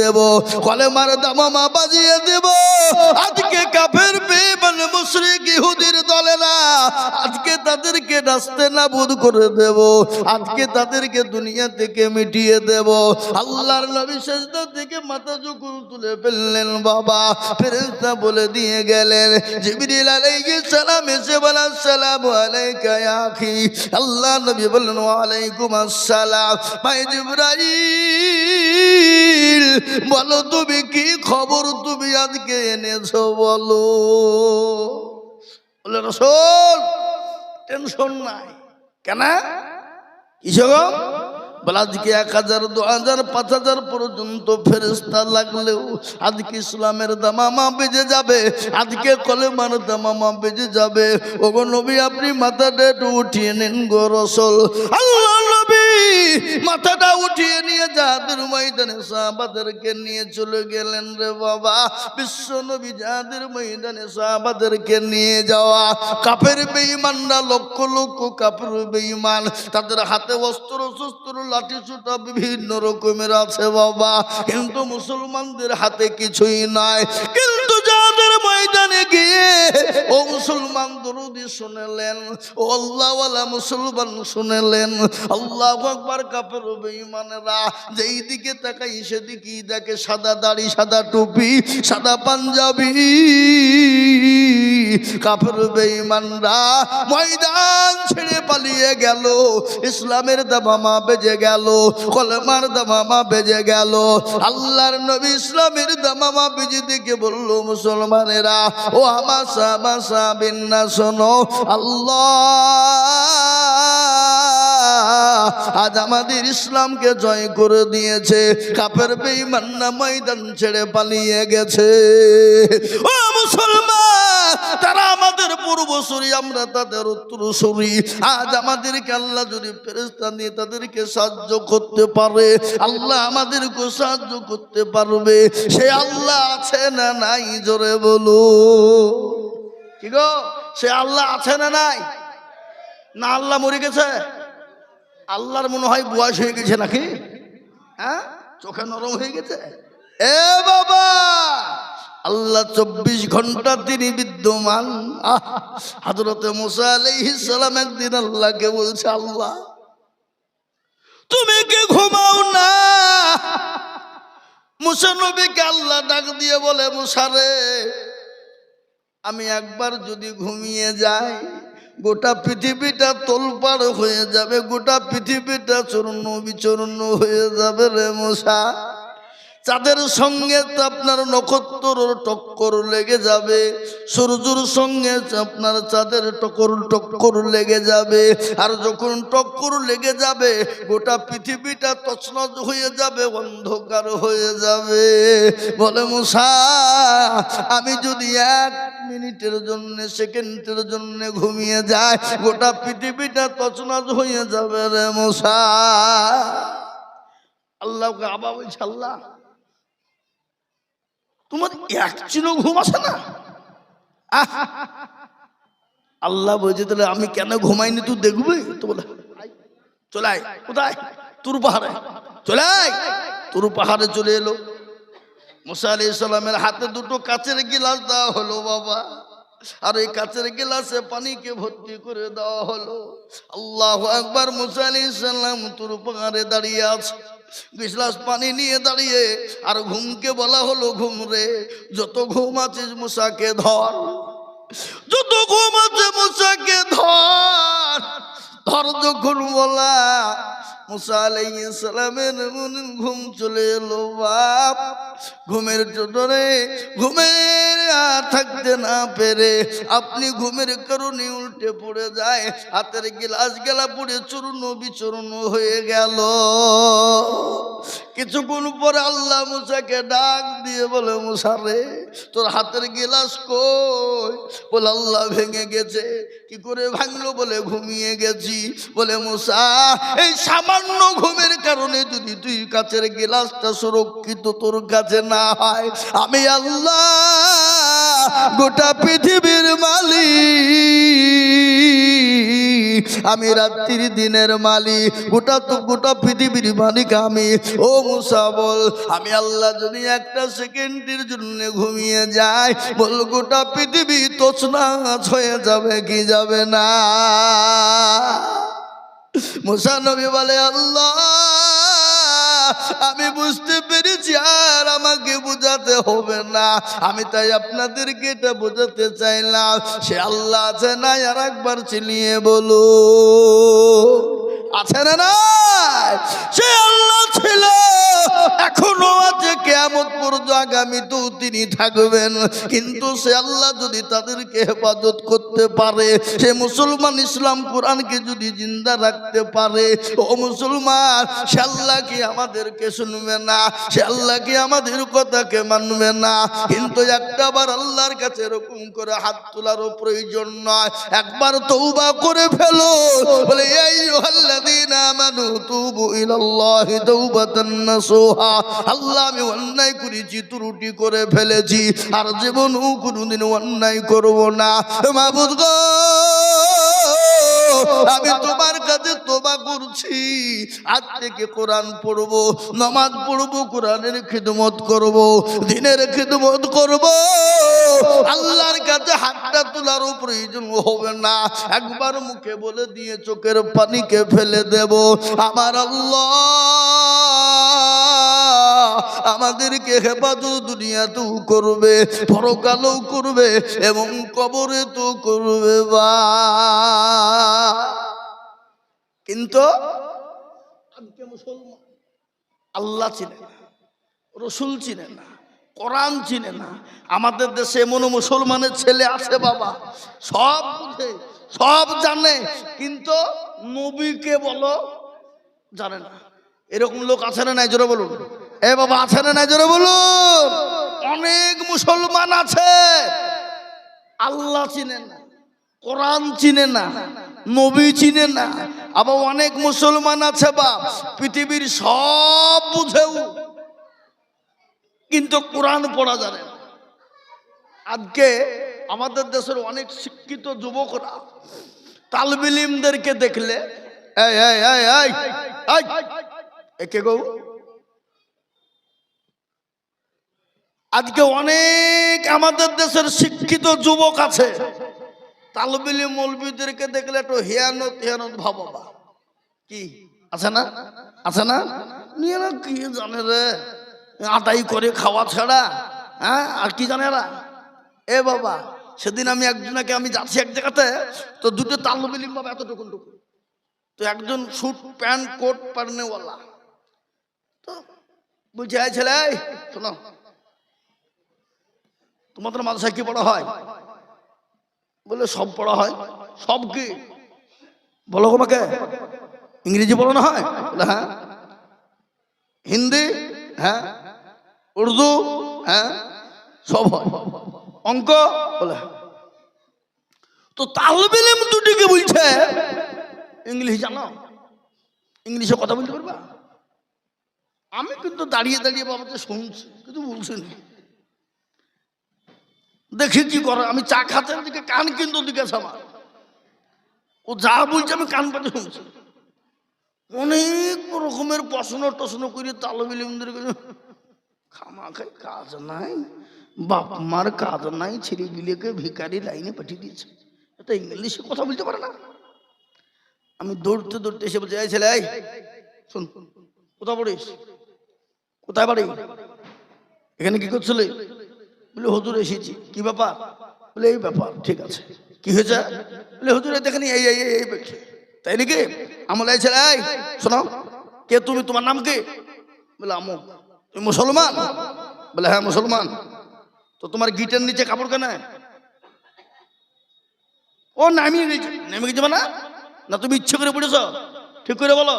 দেব কলেমার দামামা বাজিয়ে দেব। আজকে কাফের বেমান মুশরিক ইহুদির দলেরা আজকে তাদেরকে রাস্তে নাবুদ করে দেব। আজকে তাদেরকে দুনিয়া থেকে মিটিয়ে দেব। আল্লাহর নবী সেজদা থেকে মাথা যখন তুলে ফেললেন বাবা। ফেরেশতা বলে দিয়ে গেলেন, জিবরিল আলাইহিস সালাম এসে বলে, আসসালামু আলাইকা ইয়া আখি। আল্লাহ নবী বললেন, ওয়া আলাইকুম আসসালাম। ভাই জিবরাইল বলো তুমি কি খবর তুমি আজকে এনেছো বলো? বলে, রসল, টেনশন নাই। কেন? আজকে এক হাজার, দু হাজার, পাঁচ হাজার পর্যন্ত ফেরেস্তা লাগলেও আজকে ইসলামের দামামা বেজে যাবে। আজকে কলেমার দামামা বেজে যাবে। ওগো নবী, আপনি মাথাটা একটু উঠিয়ে নিন গো রসল। আল্লাহ নবী মাথাটা উঠিয়ে নিয়ে যাদের ময়দানে সাহাবাদেরকে নিয়ে চলে গেলেন রে বাবা। বিশ্ব নবী যাদের ময়দানে সাহাবাদেরকে নিয়ে যাওয়া। কাপের বেঈমানরা লক্ষ লক্ষ কাপের বেঈমান। তাদের হাতে অস্ত্র শস্ত্র, লাঠি ছুটা বিভিন্ন রকমের আছে বাবা। কিন্তু মুসলমানদের হাতে কিছুই নাই। কিন্তু যাদের ময়দানে দরুদি শুনেলেন ও আল্লাহওয়ালা মুসলমান শুনেলেন, আল্লাহ আকবার কাপের বেঈমানেরা যেই দিকে তাকাই সেদিকেই দেখে সাদা দাড়ি, সাদা টুপি, সাদা পাঞ্জাবি। কাপের বেঈমানরা ময়দান ছেড়ে পালিয়ে গেল। ইসলামের দামামা বেজে গেল, কলমার দামামা বেজে গেল। আল্লাহর নবী ইসলামের দামামা বেজে দিকে বলল, মুসলমানেরা, ও আমাসা মাসা বিন্না, শোনো, আল্লাহ আজ আমাদের ইসলামকে জয় করে দিয়েছে। কাপের বেঈমান্না ময়দান ছেড়ে পালিয়ে গেছে। ও মুসলমান তারা আমাদের পূর্বসূরি, আমরা তাদের উত্তরসূরি। আজ আমাদেরকে আল্লাহ যদি ফেরেস্তা নিয়ে তাদেরকে সাহায্য করতে পারে, আল্লাহ আমাদেরকে সাহায্য করতে পারবে। সে আল্লাহ আছে না নাই, জোরে বলো। কি গো? সে আল্লাহ আছে না নাই? না আল্লাহ মরে গেছে? আল্লাহর মনে হয় বয়স হয়ে গেছে নাকি? হ্যাঁ? চোখে নরম হয়ে গেছে? এ বাবা! আল্লাহ চব্বিশ ঘণ্টা তিনি বিদ্যমান। হাজরতে মুসা আলাইহিস সালাম একদিন আল্লাহকে বলছে, আল্লাহ, তুমি কি ঘুমাও না? মুসা নবীকে আল্লাহ ডাক দিয়ে বলে মুসারে আমি একবার যদি ঘুমিয়ে যাই, গোটা পৃথিবীটা তোলপাড় হয়ে যাবে, গোটা পৃথিবীটা চূর্ণ বিচূর্ণ হয়ে যাবে রে মশা চাঁদের সঙ্গে তো আপনার নক্ষত্র টক্কর লেগে যাবে, সূর্যর সঙ্গে আপনার চাঁদের টক্কর টক্কর লেগে যাবে। আর যখন টক্কর লেগে যাবে, গোটা পৃথিবীটা তছনছ হয়ে যাবে, অন্ধকার হয়ে যাবে। বলে মশা আমি যদি এক মিনিটের জন্য, সেকেন্ডের জন্য ঘুমিয়ে যাই, গোটা পৃথিবীটা তছনছ হয়ে যাবে রে মশা আল্লাহকে আবার বলছে তোমার এক চিনো ঘুম আছে না! আল্লাহ বলছে, তাহলে আমি কেন ঘুমাইনি তুই দেখবি? তো বলে চলাই কোথায়? তুর পাহাড়ে। চলাই তুর পাহাড়ে চলে এলো। মুসা আলি ইসলামের হাতে দুটো কাচের গিলাস দেওয়া হলো, বাবা। আর এই কাচের গিলাসে পানিকে ভর্তি করে দেওয়া হলো। আল্লাহ একবার মুসা আলি তুর পাহাড়ে দাঁড়িয়ে আছে। গিলাস পানি নিয়ে দাঁড়িয়ে, আর ঘুমকে বলা হলো, ঘুম রে, যত ঘুম আছিস মুসাকে ধর। যত ঘুম আছে মুসাকে ধর। ধর যখন বলা মুসা আলাইহিস সালামের মনে ঘুম চলে এলো, বাপ। ঘুমের চোটরে ঘুমের আর থাকতে না পেরে আপনি ঘুমের কারণে উল্টে পড়ে যায়, হাতের গিলাস গেলা পড়ে চূর্ণ বিচূর্ণ হয়ে গেল। কিছুক্ষণ পরে আল্লাহ মুসাকে ডাক দিয়ে বলে মুসারে তোর হাতের গিলাস কই? বলে, আল্লাহ ভেঙে গেছে। কি করে ভাঙলো বলে ঘুমিয়ে গেছি? বলে, মশা, এই সামান্য ঘুমের কারণে যদি তুই কাছের গিলাসটা সুরক্ষিত তোর কাছে না হয়, আমি আল্লাহ গোটা পৃথিবীর মালিক। আমি রাত্রির দিনের মালিক। গোটা তো গোটা পৃথিবীর মালিক আমি। ও মুসা বল, আমি আল্লাহ যদি একটা সেকেন্ডের জন্য ঘুমিয়ে যাই, বল গোটা পৃথিবী তোচনাচ হয়ে যাবে কি যাবে না? মুসা নবী বলে, আল্লাহ আমি বুঝতে পেরেছি আর আমাকে বোঝাতে হবে না। আমি তাই আপনাদেরকে এটা বোঝাতে চাইলাম। সে আল্লাহ আছে না আর একবার চিনিয়ে বলো আছে না নাই? সে আল্লাহ ছিল। এখনও আছে কেমন পর্যন্ত আগামী তো তিনি থাকবেন। কিন্তু সে আল্লাহ যদি তাদেরকে হেফাজত করতে পারে, সে মুসলমান ইসলাম কোরআনকে যদি জিন্দা রাখতে পারে, ও মুসলমান, সে আল্লাহ কি আমাদেরকে শুনবে না? সে আল্লাহ কি আমাদের কথাকে মানবে না? কিন্তু একটা বার আল্লাহর কাছে এরকম করে হাত তোলারও প্রয়োজন নয়। একবার তৌবা করে ফেলো। বলে এই আল্লাযীনা আমানু তুবু ইলাল্লাহি তাওবাতান নাসুহা আল্লাহ, আমি অন্যায় করেছি, ত্রুটি করে ফেলেছি, আর জীবনও কোনোদিন অন্যায় করব না। মাহবুদ গো! আমি তোমার কাছে তোবা করছি। আজ থেকে কোরআন পড়ব, নামাজ পড়ব, কোরআনের খিদমত করব, দিনের খিদমত করব। আল্লাহর কাছে হাতটা তোলারও প্রয়োজন হবে না। একবার মুখে বলে দিয়ে চোখের পানিকে ফেলে দেব। আমার আল্লাহ আমাদেরকে হেফাজত দুনিয়াতেও করবে, পরকালেও করবে এবং কবরে তো করবে বা। কিন্তু আল্লাহ চিনে না, রসুল চিনে না, কোরআন চিনে না, আমাদের দেশে এমন মুসলমানের ছেলে আছে বাবা, সব বুঝে, সব জানে, কিন্তু নবীকে বলো জানে না। এরকম লোক আছে না নাই? জোরে বলুন। এ বাবা আছে না? নাই জোরে বলুন। অনেক মুসলমান আছে। আল্লাহ চিনে না, কোরআন চিনে না, নবী চিনে না, আবার অনেক মুসলমান আছে বা পৃথিবীর সব বুঝেও, কিন্তু কোরআন পড়া জানে না। আজকে আমাদের দেশের অনেক শিক্ষিত যুবকরা তালবিলিমদেরকে দেখলে এই এই, একে গো আজকে অনেক আমাদের দেশের শিক্ষিত যুবক আছে। তালবিলি মৌলবিদেরকে দেখলে একটু হিয়ানত হিয়ানত ভাবাবা কি? আছে না? আছে না? নিয়ে কি জানে রে? আটাই করে খাওয়া ছাড়া হ্যাঁ? আর কি জানে এরা? এ বাবা, সেদিন আমি একজনকে, আমি যাচ্ছি এক জায়গাতে, তো দুটো তালবিলিম বাবা এতটুকুন টুকু। তো একজন স্যুট, প্যান্ট, কোট পারনেওয়ালা। তো আয় ছেলে শোনো তোমাদের মাদ্রাসায় কি পড়া হয়? বলে সব পড়া হয়। সব কি? বলো তোমাকে ইংরেজি পড়ানো হয়? বলে হ্যাঁ। হিন্দি? হ্যাঁ। উর্দু? হ্যাঁ। সব হয়। অঙ্ক? বলে। তো তালবেলেম দুটিকে বলছে? ইংলিশ জানো? ইংলিশে কথা বলতে পারবা? আমি কিন্তু দাঁড়িয়ে দাঁড়িয়ে বাবাকে শুনছি, কিন্তু বলছি না। দেখি কি করে? আমি চা খাতে দিকে কান কিন্তু দিকে আমার ও যা বলছে আমি কান পাতে শুনছি। অনেক রকমের প্রশ্ন টশ্ন করে তালবিলিমদের খামা খাই, কাজ নাই। বাপ মার কাজ নাই, ছেলেগুলিকে ভিকারি লাইনে পাঠিয়ে দিয়েছে। এটা ইংলিশে কথা বলতে পারে না। আমি দৌড়তে দৌড়তে এসে বলছি, এই ছেলে শোন, কোথায় পড়িস? কোথায় বাড়ি? এখানে কি করছিলে? বলে, হুজুর এসেছি। কি ব্যাপার? বলে, এই ব্যাপার, ঠিক আছে। কি হয়েছে? বলে, হুজুর দেখেনি, এই এই এই। তাই নাকি? আমল এই ছেলে, এই, শোনো, কে তুমি, তোমার নাম কি? বলে, আমু। তুমি মুসলমান? বলে হ্যাঁ মুসলমান। তো তোমার গিটের নিচে কাপড় কেন? ও, নামিয়ে গেছে নেমে গেছে মানে না, তুমি ইচ্ছে করে পড়েছ। ঠিক করে বলো।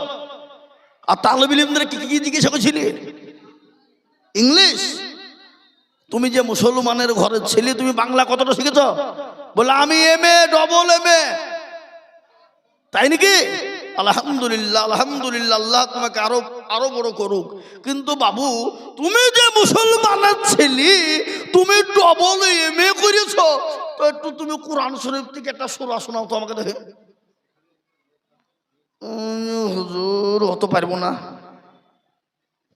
আর তালবিলিমদের কি কি জিজ্ঞাসা করছিলি? ইংলিশ। তুমি যে মুসলমানের ঘরের ছেলে, তুমি বাংলা কতটা শিখেছ? বলে, আমি M A double M A তাই নাকি? আলহামদুলিল্লাহ আলহামদুলিল্লাহ আল্লাহ তোমাকে আরও আরও বড় করুক। কিন্তু বাবু, তুমি যে মুসলমানের ছেলে, তুমি ডবল এম এ করেছ। তো একটু তুমি কোরআন শরীফ থেকে একটা সোরা শোনাও তো আমাকে দেখে। হুজুর, অত পারব না।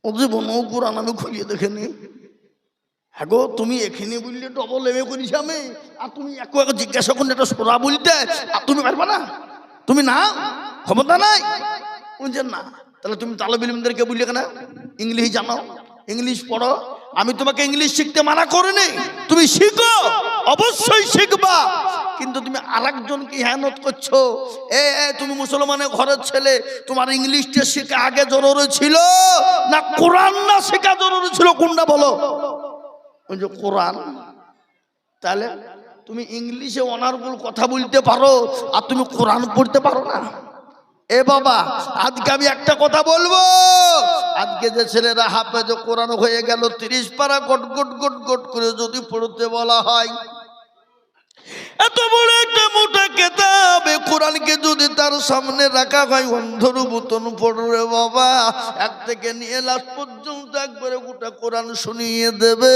ও জীবনও কোরআন আমি খুলিয়ে দেখেনি। হ্যাঁ গো তুমি এখানে বললে ডবল এমএ করিস আমি। আর তুমি এক এক জিজ্ঞাসা করলে একটা সোরা বলতে। আর তুমি পারবা না? তুমি না? ক্ষমতা নাই? বলছে না। তাহলে তুমি তালব ইলমদেরকে বললে কেন? ইংলিশ জানো? ইংলিশ পড়ো আমি তোমাকে ইংলিশ শিখতে মানা করিনি তুমি শিখো অবশ্যই শিখবা কিন্তু তুমি আরেকজনকে হেনত করছ এ, তুমি মুসলমানের ঘরের ছেলে তোমার ইংলিশটা শেখা আগে জরুরি ছিল? না কোরআন না শেখা জরুরি ছিল? কোনটা বলো? ওই যে কোরআন, তাহলে তুমি ইংলিশে অনার্গুল কথা বলতে পারো আর তুমি কোরআন পড়তে পারো না। এ বাবা, আজকে আমি একটা কথা বলব। আজকে যে ছেলেরা হাফেজ কোরআন হয়ে গেল, তিরিশ পারা গট গট গট গট করে যদি পড়তে বলা হয় এত বড় একটা মোটা কেতাবে। কোরআনকে যদি তার সামনে রাখা হয়, অন্ধর বুতন পড়বে বাবা। এক থেকে নিয়ে লাস্ট পর্যন্ত একবারে গোটা কোরআন শুনিয়ে দেবে।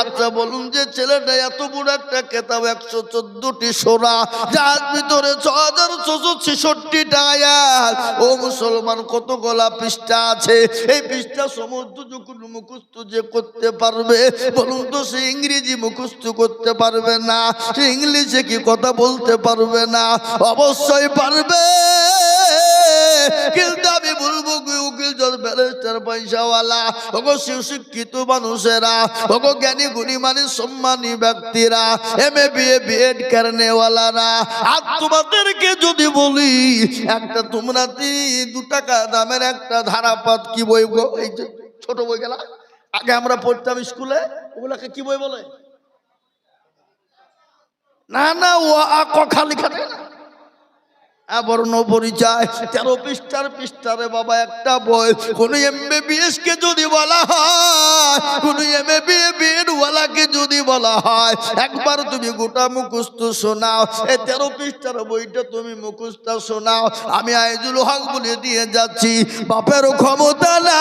আচ্ছা বলুন যে ছেলেটা এত বড় একটা কেতাব, একশো চোদ্দটি সোরা, যার ভিতরে ছ হাজার ছশো ছেষট্টিটা আয়াত। ও মুসলমান, কত গলা পৃষ্ঠা আছে। এই পৃষ্ঠা সমস্ত যখন মুখস্থ যে করতে পারবে, বলুন তো সে ইংরেজি মুখস্থ করতে পারবে না। সে ইংলিশে কি কথা বলতে পারবে না? অবশ্যই পারবে। কিন্তু আমি বলব তোমাদেরকে যদি বলি, একটা তোমরা দু টাকা দামের একটা ধারাপাত কি বই গো? এই ছোট বই গেলা। আগে আমরা পড়তাম স্কুলে, ওগুলাকে কি বই বলে? না না, ও আ, ক, খা লেখা বর্ণ পরিচয়, তেরো পৃষ্ঠার পৃষ্ঠারে বাবা, একটা বই। কোন এমবিবিএস কে যদি বলা হয়, কোন এমবিএ ওয়ালাকে যদি বলা হয়, একবার তুমি গোটা মুখস্থ শোনাও। এই তেরো পৃষ্ঠার বইটা তুমি মুখস্থ শোনাও। আমি আইজুল হক বলে দিয়ে যাচ্ছি, বাপের ক্ষমতা না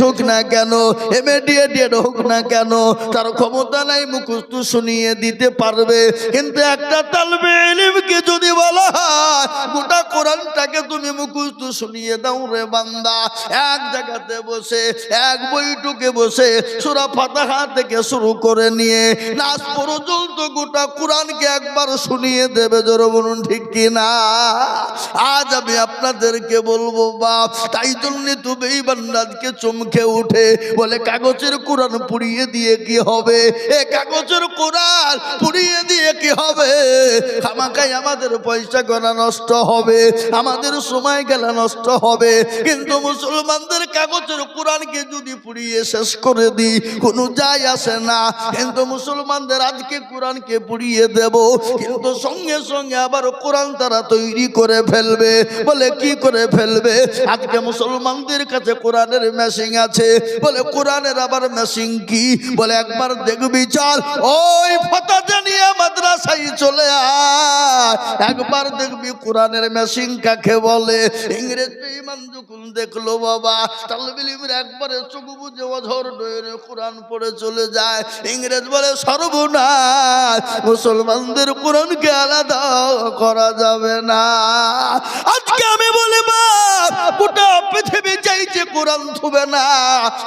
হোক না কেন এমএডিএড হোক না কেন, তার ক্ষমতা নাই, মুখস্থ শুনিয়ে দিতে পারবে। কিন্তু একটা তালবে ইলমকে যদি বলা হয়, গোটা কোরআনটাকে তুমি মুখস্থ শুনিয়ে দাও রে বান্দা। এক জায়গাতে বসে, এক বইটুকে বসে, সুরা ফাতাহা থেকে শুরু করে নিয়ে, নাচ পর্যন্ত গোটা কোরআনকে একবার শুনিয়ে দেবে, জোর বলুন ঠিক কিনা? আজ আমি আপনাদেরকে বলব, বাপ, তাই জন্য তুমি এই বান্দাজকে চমকে উঠে বলে, কাগজের কোরআন পুড়িয়ে দিয়ে কি হবে? এ কাগজের কোরআন পুড়িয়ে দিয়ে কি হবে? খামাকাই আমাদের পয়সা গলা নষ্ট হবে, আমাদের সময় গেলা নষ্ট হবে। কিন্তু মুসলমানদের কাগজের কোরআনকে যদি পুড়িয়ে শেষ করে দিই, কোনো যায় আসে না। কিন্তু মুসলমানদের আজকে কোরআনকে পুড়িয়ে দেব, কিন্তু সঙ্গে সঙ্গে আবার কোরআন তারা তৈরি করে ফেলবে। বলে, কি করে ফেলবে? আজকে মুসলমানদের কাছে কোরআনের মেশিন আছে। বলে, কোরআনের আবার মেশিন কি? বলে, একবার দেখবি, চল, ওই ফতা জানিয়ে মাদ্রাসায় চলে একবার দেখবি কোরআনের মেশিন কাকে বলে? ইংরেজ বেঈমান যখন দেখল, বাবা তালবিলিমের একবারে চোখ বুঝে অধর ডয়ে কোরআন পড়ে চলে যায়। ইংরেজ বলে, সর্বনাশ, মুসলমানদের কোরআনকে আলাদা করা যাবে না। আজকে আমি বলি বাপ গোটা পৃথিবী চাইছে কোরআন থুবে না,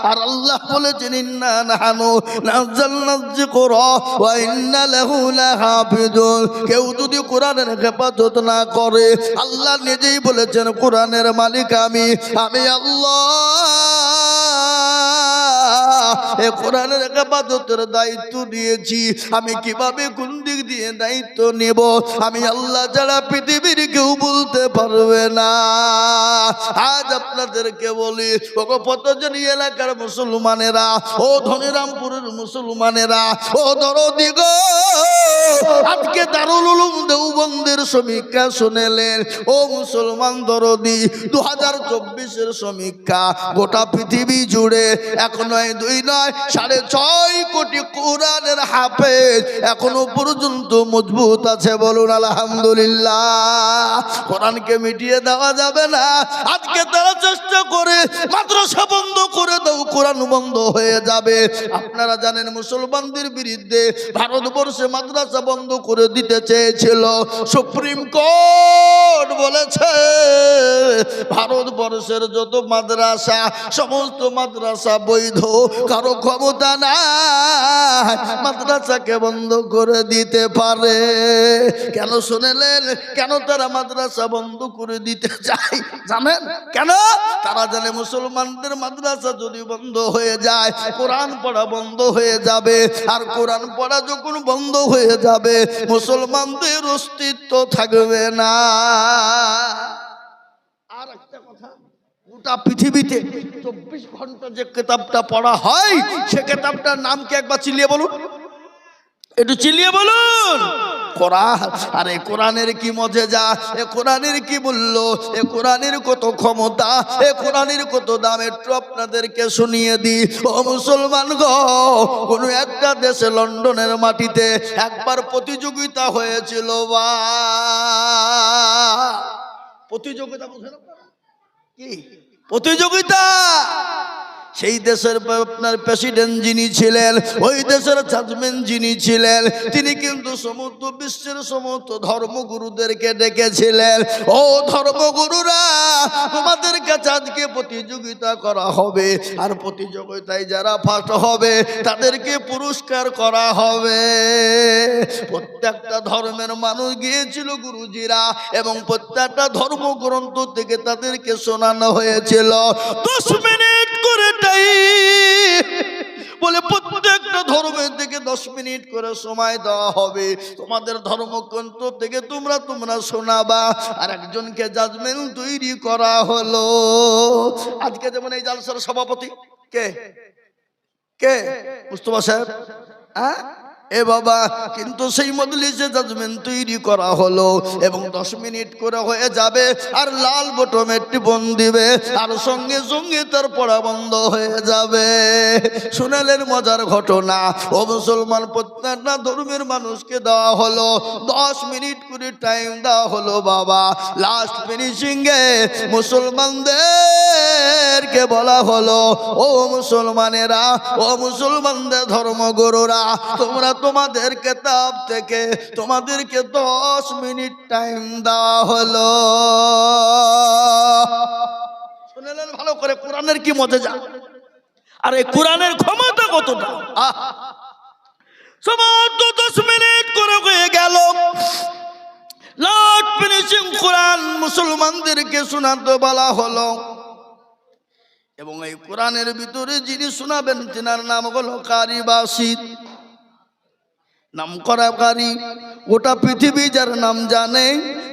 আর আল্লাহ বলেছেন, ইন্না নাহানু নাযালনা যিকরা ওয়া ইন্না লাহু লাহাফিজুন। কেউ যদি কোরআনের হেফাজত না করে, আল্লাহ নিজেই বলেছেন, কোরআনের মালিক আমি আমি আল্লাহ। এ কোরআনের হেফাজতের দায়িত্ব দিয়েছি আমি কীভাবে কোন দিক দিয়ে দায়িত্ব নেব? আমি আল্লাহ ছাড়া পৃথিবীর কেউ বলতে পারবে না। আজ আপনাদেরকে বলি, ওগো পতজনী এলাকার মুসলমানেরা, ও ধনিরামপুরের মুসলমানেরা, ও দরদি গো, আজকে দারুল উলুম দেওবন্দের সমীক্ষা শুনেলেন। ও মুসলমান দরদি দু হাজার চব্বিশের সমীক্ষা গোটা পৃথিবী জুড়ে, এক নয় দুই নয় সাড়ে ছয় কোটি কোরআনের হাফেজ এখনও পর্যন্ত মজবুত আছে বলুন আলহামদুলিল্লাহ। কোরআনকে মিটিয়ে দেওয়া যাবে না। আজকে তারা চেষ্টা করে মাদ্রাসা বন্ধ করে দাও, কোরআন বন্ধ হয়ে যাবে। আপনারা জানেন মুসলমানদের বিরুদ্ধে ভারতবর্ষে মাদ্রাসা বন্ধ করে দিতে চেয়েছিল। সুপ্রিম কোর্ট বলেছে, ভারতবর্ষের যত মাদ্রাসা, সমস্ত মাদ্রাসা বৈধ, কারও ক্ষমতা নাই, মাদ্রাসাকে বন্ধ করে দিতে পারে। কেন শুনেলেন? কেন তারা মাদ্রাসা বন্ধ করে দিতে চায়? জানেন? কেন? তারা জানে মুসলমানদের মাদ্রাসা যদি বন্ধ হয়ে যায়, কোরআন পড়া বন্ধ হয়ে যাবে। আর কোরআন পড়া যখন বন্ধ হয়ে যাবে, মুসলমানদের অস্তিত্ব থাকবে না। গোটা পৃথিবীতে। চব্বিশ ঘণ্টা যে কেতাবটা পড়া হয়, সে কেতাবটার নাম কি একবার চিলিয়ে বলুন? একটু চিলিয়ে বলুন। এ এ কত ক্ষমতা, এ কত দাম, একটু আপনাদেরকে শুনিয়ে দিই। মুসলমান কোন একটা দেশে লন্ডনের মাটিতে একবার প্রতিযোগিতা হয়েছিল, বা। প্রতিযোগিতা বুঝেন কি? প্রতিযোগিতা। সেই দেশের আপনার প্রেসিডেন্ট যিনি ছিলেন, ওই দেশের জাজমেন্ট যিনি ছিলেন, তিনি কিন্তু সমস্ত বিশ্বের সমস্ত ধর্মগুরুদেরকে ডেকেছিলেন। ও ধর্মগুরুরা তোমাদের কাছে আজকে প্রতিযোগিতা করা হবে, আর প্রতিযোগিতায় যারা ফার্স্ট হবে, তাদেরকে পুরস্কার করা হবে। প্রত্যেকটা ধর্মের মানুষ গিয়েছিল গুরুজিরা, এবং প্রত্যেকটা ধর্মগ্রন্থ থেকে তাদেরকে শোনানো হয়েছিল। দশ মিনিট টাইম বলে, প্রত্যেকটা ধর্মের দিকে দশ মিনিট করে সময় দেওয়া হবে। তোমাদের ধর্মগ্রন্থ থেকে তোমরা তোমরা শোনাবা। আর একজনকে জাজমেন্ট তৈরি করা হলো। আজকে যেমন এই জালসার সভাপতি, কে? কে? মুস্তফা সাহেব হ্যাঁ? এ বাবা, কিন্তু সেই মজলিসে জাজমেন্ট তৈরি করা হলো এবং দশ মিনিট করে হয়ে যাবে, আর লাল বটমে টিপন দিবে, আর সঙ্গে সঙ্গে তার পড়া বন্ধ হয়ে যাবে। শুনালেন মজার ঘটনা, ও মুসলমান প্রত্যেকটা ধর্মের মানুষকে দেওয়া হলো, দশ মিনিট করে টাইম দেওয়া হলো বাবা। লাস্ট ফিনিশিং এ মুসলমানদেরকে বলা হলো, ও মুসলমানেরা, ও মুসলমানদের ধর্মগুরুরা, তোমরা তোমাদের কেতাব থেকে তোমাদেরকে দশ মিনিট টাইম দেওয়া হলো। শুনলেন ভালো করে, কোরআনের কি মজা যা আর এই কোরআনের ক্ষমতা কতটা! সমস্ত দশ মিনিট করে হয়ে গেল। লাস্ট ফিনিশিং কোরআন মুসলমানদেরকে শোনাতে বলা হলো। এবং এই কোরআনের ভিতরে যিনি শোনাবেন, তিনার নাম হল কারি বাসিদ। নাম করা কারি গোটা পৃথিবী যার নাম জানে,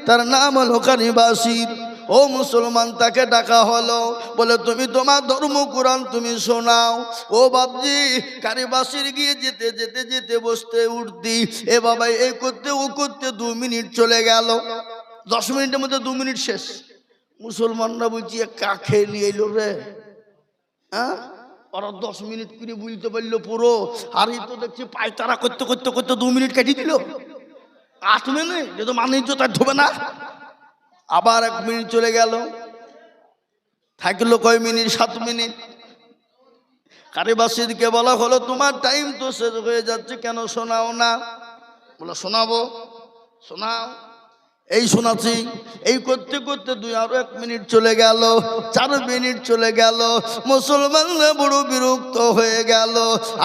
তার নাম হলো কারি বাসির ও মুসলমান, তাকে ডাকা হলো, বলে, তুমি তোমার ধর্ম কোরআন তুমি শোনাও। ও বাবজি কারিবাসির গিয়ে যেতে যেতে যেতে বসতে উঠতি। এ বাবা এই করতে, ও করতে দু মিনিট চলে গেল। দশ মিনিটের মধ্যে দু মিনিট শেষ। মুসলমানরা এ কাকে নিয়ে এলো রে? হ্যাঁ? ওরা দশ মিনিট করে বুঝতে পারল পুরো। আর এই তো দেখছি পায়তারা করতে করতে করতে দু মিনিট কাটিয়ে দিল। আট মিনিট যে তো মানুষ তার ধোবে না। আবার এক মিনিট চলে গেল। থাকল কয় মিনিট? সাত মিনিট। কারিবাসীরকে বলা হলো, তোমার টাইম তো শেষ হয়ে যাচ্ছে, কেন শোনাও না? বলো, শোনাবো, শোনাও। এই শোনাচ্ছি। এই করতে করতে দুই আরও এক মিনিট চলে গেল, চার মিনিট চলে গেল, মুসলমানরা বড় বিরক্ত হয়ে গেল।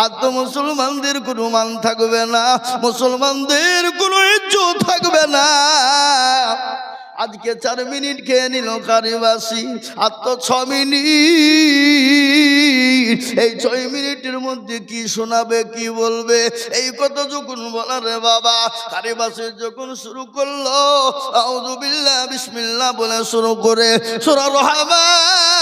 আর তো মুসলমানদের কোনো মান থাকবে না, মুসলমানদের কোনো ইজ্জত থাকবে না। আজকে চার মিনিট খেয়ে নিল কারিবাসী, আর তো ছ মিনিট। এই ছয় মিনিটের মধ্যে কি শোনাবে, কি বলবে? এই কথা যখন বলা রে বাবা, কারিবাসী যখন শুরু করল বিসমিল্লা বিসমিল্লাহ বলে শুরু করে, সুরা রহমান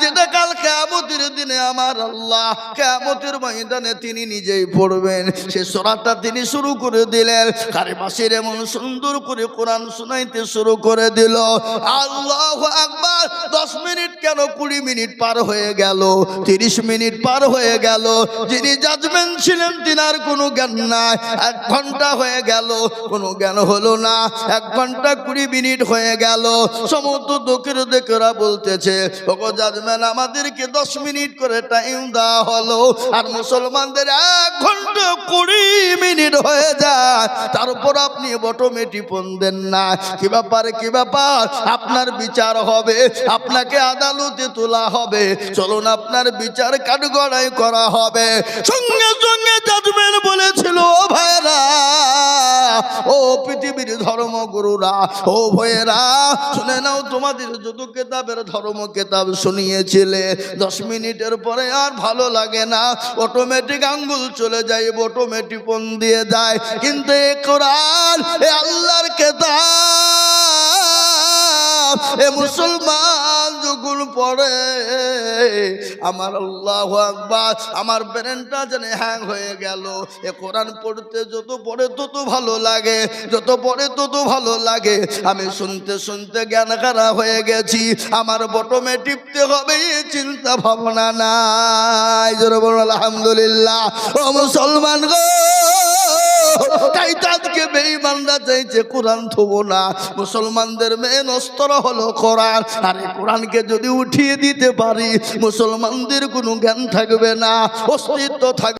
যেটা কাল কিয়ামতের দিনে আমার আল্লাহ কিয়ামতের ময়দানে তিনি নিজেই পড়বেন। সে সূরাটা তিনি শুরু করে দিলেন। কারিবাসীর এমন সুন্দর করে কোরআন শোনাইতে শুরু করে দিল। আল্লাহ আকবার! দশ মিনিট কেন কুড়ি মিনিট পার হয়ে গেল? তিরিশ মিনিট মিনিট পার হয়ে গেল। যিনি জাজমেন্ট ছিলেন, তিনার কোনো জ্ঞান নাই। এক ঘণ্টা হয়ে গেল। কোনো জ্ঞান হলো না। এক ঘণ্টা কুড়ি মিনিট হয়ে গেল। সমস্ত দোকের দেখেরা বলতেছে ওগো জাজমেন আমাদেরকে দশ মিনিট করে টাইম দেওয়া হলো। আর মুসলমানদের ঘণ্টা কুড়ি মিনিট হয়ে যায়। তারপর আপনি বটমেটি ফোন দেন না। কি ব্যাপার কি ব্যাপার? আপনার বিচার হবে, আপনাকে আদালতে তোলা হবে। চলুন, আপনার বিচার কাঠগড়াই করা হবে। সঙ্গে সঙ্গে জাজমেন্ট বলেছিল, ও ভাইরা ও পৃথিবীর ধর্মগুরুরা, ও ভয়েরা শুনে নাও, তোমাদের যত কেতাবের ধর্ম কেতাব শুনিয়েছিলে, দশ মিনিটের পরে আর ভালো লাগে না। অটোমেটিক আঙ্গুল চলে যায় বটমে টিপন দিয়ে যায়। কিন্তু এ কোরআন এ আল্লাহর কেতাব এ মুসলমান যখন পড়ে। আমার আল্লাহ আকবার, আমার ব্রেনটা যেন হ্যাং হয়ে গেল। এ কোরআন পড়তে যত পড়ে তত ভালো লাগে, যত পড়ে তত ভালো লাগে। আমি শুনতে শুনতে জ্ঞান খারা হয়ে গেছি, আমার বটমে টিপতে হবে চিন্তা ভাবনা নাই। আলহামদুলিল্লাহ। মুসলমান গো! তাই তো আজকে বেঈমানরা চাইছে, কোরআন থবো না। মুসলমানদের মেন অস্ত্র হলো কোরআন। আর এই কোরআনকে যদি উঠিয়ে দিতে পারি, মুসলমানদের কোনো জ্ঞান থাকবে না, অস্তিত্ব থাকবে